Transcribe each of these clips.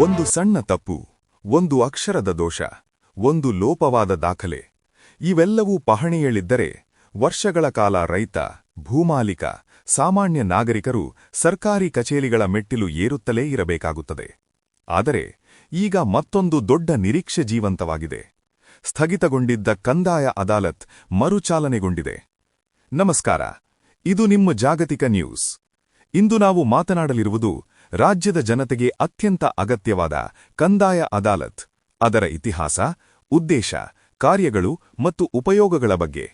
ಒಂದು ಸಣ್ಣ ತಪ್ಪು, ಒಂದು ಅಕ್ಷರದ ದೋಷ, ಒಂದು ಲೋಪವಾದ ದಾಖಲೆ. ಇವೆಲ್ಲವೂ ಪಹಣಿಯಲ್ಲಿದ್ದರೆ ವರ್ಷಗಳ ಕಾಲ ರೈತ, ಭೂಮಾಲಿಕ, ಸಾಮಾನ್ಯ ನಾಗರಿಕರು ಸರ್ಕಾರಿ ಕಚೇರಿಗಳ ಮೆಟ್ಟಿಲು ಏರುತ್ತಲೇ ಇರಬೇಕಾಗುತ್ತದೆ. ಆದರೆ ಈಗ ಮತ್ತೊಂದು ದೊಡ್ಡ ನಿರೀಕ್ಷೆ ಜೀವಂತವಾಗಿದೆ. ಸ್ಥಗಿತಗೊಂಡಿದ್ದ ಕಂದಾಯ ಅದಾಲತ್ ಮರುಚಾಲನೆಗೊಂಡಿದೆ. ನಮಸ್ಕಾರ, ಇದು ನಿಮ್ಮ ಜಾಗತಿಕ ನ್ಯೂಸ್. ಇಂದು ನಾವು ಮಾತನಾಡಲಿರುವುದು ರಾಜ್ಯದ ಜನತೆಗೆ ಅತ್ಯಂತ ಅಗತ್ಯವಾದ ಕಂದಾಯ ಅದಾಲತ್, ಅದರ ಇತಿಹಾಸ, ಉದ್ದೇಶ, ಕಾರ್ಯಗಳು ಮತ್ತು ಉಪಯೋಗಗಳ ಬಗ್ಗೆ.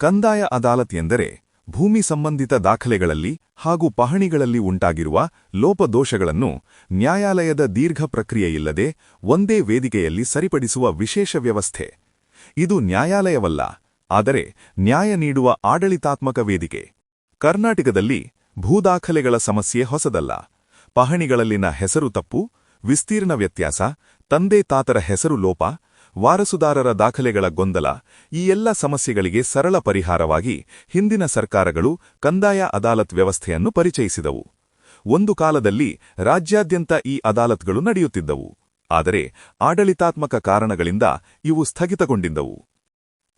ಕಂದಾಯ ಅದಾಲತ್ ಎಂದರೆ ಭೂಮಿ ಸಂಬಂಧಿತ ದಾಖಲೆಗಳಲ್ಲಿ ಹಾಗೂ ಪಹಣಿಗಳಲ್ಲಿ ಉಂಟಾಗಿರುವ ಲೋಪದೋಷಗಳನ್ನು ನ್ಯಾಯಾಲಯದ ದೀರ್ಘ ಪ್ರಕ್ರಿಯೆಯಿಲ್ಲದೆ ಒಂದೇ ವೇದಿಕೆಯಲ್ಲಿ ಸರಿಪಡಿಸುವ ವಿಶೇಷ ವ್ಯವಸ್ಥೆ. ಇದು ನ್ಯಾಯಾಲಯವಲ್ಲ, ಆದರೆ ನ್ಯಾಯ ನೀಡುವ ಆಡಳಿತಾತ್ಮಕ ವೇದಿಕೆ. ಕರ್ನಾಟಕದಲ್ಲಿ ಭೂದಾಖಲೆಗಳ ಸಮಸ್ಯೆ ಹೊಸದಲ್ಲ. ಪಹಣಿಗಳಲ್ಲಿನ ಹೆಸರು ತಪ್ಪು, ವಿಸ್ತೀರ್ಣ ವ್ಯತ್ಯಾಸ, ತಂದೆ ತಾತರ ಹೆಸರು ಲೋಪ, ವಾರಸುದಾರರ ದಾಖಲೆಗಳ ಗೊಂದಲ, ಈ ಎಲ್ಲ ಸಮಸ್ಯೆಗಳಿಗೆ ಸರಳ ಪರಿಹಾರವಾಗಿ ಹಿಂದಿನ ಸರ್ಕಾರಗಳು ಕಂದಾಯ ಅದಾಲತ್ ವ್ಯವಸ್ಥೆಯನ್ನು ಪರಿಚಯಿಸಿದವು. ಒಂದು ಕಾಲದಲ್ಲಿ ರಾಜ್ಯಾದ್ಯಂತ ಈ ಅದಾಲತ್ಗಳು ನಡೆಯುತ್ತಿದ್ದವು. ಆದರೆ ಆಡಳಿತಾತ್ಮಕ ಕಾರಣಗಳಿಂದ ಇವು ಸ್ಥಗಿತಗೊಂಡಿದ್ದವು.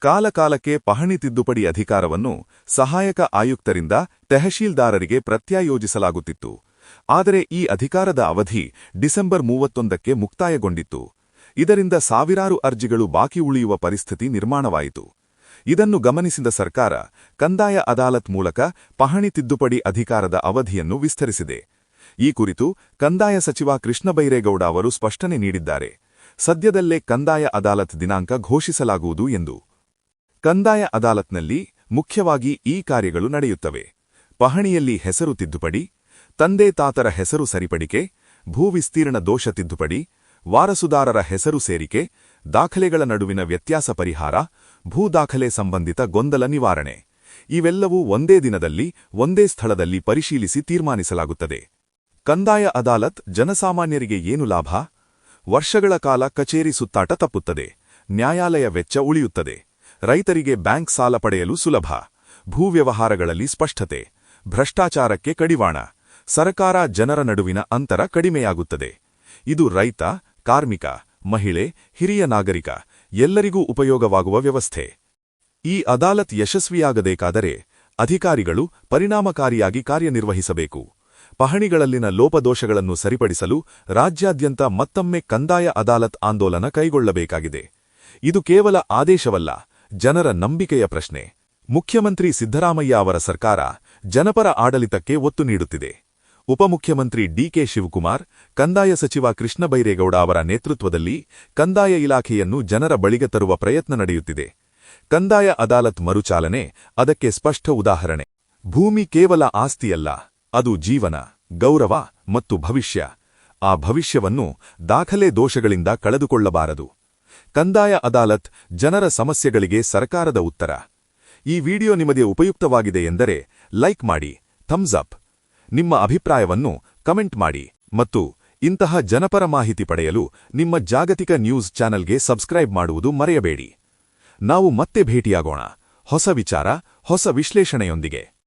ಕಾಲಕಾಲಕ್ಕೆ ಪಹಣಿ ತಿದ್ದುಪಡಿ ಅಧಿಕಾರವನ್ನು ಸಹಾಯಕ ಆಯುಕ್ತರಿಂದ ತೆಹಶೀಲ್ದಾರರಿಗೆ ಪ್ರತ್ಯಾಯೋಜಿಸಲಾಗುತ್ತಿತ್ತು. ಆದರೆ ಈ ಅಧಿಕಾರದ ಅವಧಿ ಡಿಸೆಂಬರ್ ಮೂವತ್ತೊಂದಕ್ಕೆ ಮುಕ್ತಾಯಗೊಂಡಿತ್ತು. ಇದರಿಂದ ಸಾವಿರಾರು ಅರ್ಜಿಗಳು ಬಾಕಿ ಉಳಿಯುವ ಪರಿಸ್ಥಿತಿ ನಿರ್ಮಾಣವಾಯಿತು. ಇದನ್ನು ಗಮನಿಸಿದ ಸರ್ಕಾರ, ಕಂದಾಯ ಅದಾಲತ್ ಮೂಲಕ ಪಹಣಿ ತಿದ್ದುಪಡಿ ಅಧಿಕಾರದ ಅವಧಿಯನ್ನು ವಿಸ್ತರಿಸಿದೆ. ಈ ಕುರಿತು ಕಂದಾಯ ಸಚಿವ ಕೃಷ್ಣ ಬೈರೇಗೌಡ ಅವರು ಸ್ಪಷ್ಟನೆ ನೀಡಿದ್ದಾರೆ. ಸದ್ಯದಲ್ಲೇ ಕಂದಾಯ ಅದಾಲತ್ ದಿನಾಂಕ ಘೋಷಿಸಲಾಗುವುದು ಎಂದು. ಕಂದಾಯ ಅದಾಲತ್ನಲ್ಲಿ ಮುಖ್ಯವಾಗಿ ಈ ಕಾರ್ಯಗಳು ನಡೆಯುತ್ತವೆ. ಪಹಣಿಯಲ್ಲಿ ಹೆಸರು ತಿದ್ದುಪಡಿ ತಂದೆ ತಾತರ ಹೆಸರು ಸರಿಪಡಿಕೆ, ಭೂವಿಸ್ತೀರ್ಣ ದೋಷ ತಿದ್ದುಪಡಿ, ವಾರಸುದಾರರ ಹೆಸರು ಸೇರಿಕೆ, ದಾಖಲೆಗಳ ನಡುವಿನ ವ್ಯತ್ಯಾಸ ಪರಿಹಾರ ಭೂದಾಖಲೆ ಸಂಬಂಧಿತ ಗೊಂದಲ ನಿವಾರಣೆ. ಇವೆಲ್ಲವೂ ಒಂದೇ ದಿನದಲ್ಲಿ, ಒಂದೇ ಸ್ಥಳದಲ್ಲಿ ಪರಿಶೀಲಿಸಿ ತೀರ್ಮಾನಿಸಲಾಗುತ್ತದೆ. ಕಂದಾಯ ಅದಾಲತ್ ಜನಸಾಮಾನ್ಯರಿಗೆ ಏನು ಲಾಭ? ವರ್ಷಗಳ ಕಾಲ ಕಚೇರಿ ಸುತ್ತಾಟ ತಪ್ಪುತ್ತದೆ. ನ್ಯಾಯಾಲಯ ವೆಚ್ಚ ಉಳಿಯುತ್ತದೆ. ರೈತರಿಗೆ ಬ್ಯಾಂಕ್ ಸಾಲ ಪಡೆಯಲು ಸುಲಭ. ಭೂವ್ಯವಹಾರಗಳಲ್ಲಿ ಸ್ಪಷ್ಟತೆ. ಭ್ರಷ್ಟಾಚಾರಕ್ಕೆ ಕಡಿವಾಣ. ಸರಕಾರ ಜನರ ನಡುವಿನ ಅಂತರ ಕಡಿಮೆಯಾಗುತ್ತದೆ. ಇದು ರೈತ, ಕಾರ್ಮಿಕ, ಮಹಿಳೆ, ಹಿರಿಯ ನಾಗರಿಕ ಎಲ್ಲರಿಗೂ ಉಪಯೋಗವಾಗುವ ವ್ಯವಸ್ಥೆ. ಈ ಅದಾಲತ್ ಯಶಸ್ವಿಯಾಗಬೇಕಾದರೆ ಅಧಿಕಾರಿಗಳು ಪರಿಣಾಮಕಾರಿಯಾಗಿ ಕಾರ್ಯನಿರ್ವಹಿಸಬೇಕು. ಪಹಣಿಗಳಲ್ಲಿನ ಲೋಪದೋಷಗಳನ್ನು ಸರಿಪಡಿಸಲು ರಾಜ್ಯಾದ್ಯಂತ ಮತ್ತೊಮ್ಮೆ ಕಂದಾಯ ಅದಾಲತ್ ಆಂದೋಲನ ಕೈಗೊಳ್ಳಬೇಕಾಗಿದೆ. ಇದು ಕೇವಲ ಆದೇಶವಲ್ಲ, ಜನರ ನಂಬಿಕೆಯ ಪ್ರಶ್ನೆ. ಮುಖ್ಯಮಂತ್ರಿ ಸಿದ್ದರಾಮಯ್ಯ ಅವರ ಸರ್ಕಾರ ಜನಪರ ಆಡಳಿತಕ್ಕೆ ಒತ್ತು ನೀಡುತ್ತಿದೆ. ಉಪಮುಖ್ಯಮಂತ್ರಿ ಡಿಕೆ ಶಿವಕುಮಾರ್, ಕಂದಾಯ ಸಚಿವ ಕೃಷ್ಣ ಬೈರೇಗೌಡ ಅವರ ನೇತೃತ್ವದಲ್ಲಿ ಕಂದಾಯ ಇಲಾಖೆಯನ್ನು ಜನರ ಬಳಿಗೆ ತರುವ ಪ್ರಯತ್ನ ನಡೆಯುತ್ತಿದೆ. ಕಂದಾಯ ಅದಾಲತ್ ಮರುಚಾಲನೆ, ಅದಕ್ಕೆ ಸ್ಪಷ್ಟ ಉದಾಹರಣೆ. ಭೂಮಿ ಕೇವಲ ಆಸ್ತಿಯಲ್ಲ, ಅದು ಜೀವನ, ಗೌರವ ಮತ್ತು ಭವಿಷ್ಯ. ಆ ಭವಿಷ್ಯವನ್ನು ದಾಖಲೆ ದೋಷಗಳಿಂದ ಕಳೆದುಕೊಳ್ಳಬಾರದು. ಕಂದಾಯ ಅದಾಲತ್ ಜನರ ಸಮಸ್ಯೆಗಳಿಗೆ ಸರ್ಕಾರದ ಉತ್ತರ. ಈ ವಿಡಿಯೋ ನಿಮಗೆ ಉಪಯುಕ್ತವಾಗಿದೆ ಎಂದರೆ ಲೈಕ್ ಮಾಡಿ ಥಮ್ಸ್ ಅಪ್ ನಿಮ್ಮ ಅಭಿಪ್ರಾಯವನ್ನು ಕಮೆಂಟ್ ಮಾಡಿ ಮತ್ತು ಇಂತಹ ಜನಪರ ಮಾಹಿತಿ ಪಡೆಯಲು ನಿಮ್ಮ ಜಾಗತಿಕ ನ್ಯೂಸ್ ಚಾನೆಲ್ಗೆ ಸಬ್ಸ್ಕ್ರೈಬ್ ಮಾಡುವುದು ಮರೆಯಬೇಡಿ. ನಾವು ಮತ್ತೆ ಭೇಟಿಯಾಗೋಣ. ಹೊಸ ವಿಚಾರ, ಹೊಸ ವಿಶ್ಲೇಷಣೆಯೊಂದಿಗೆ.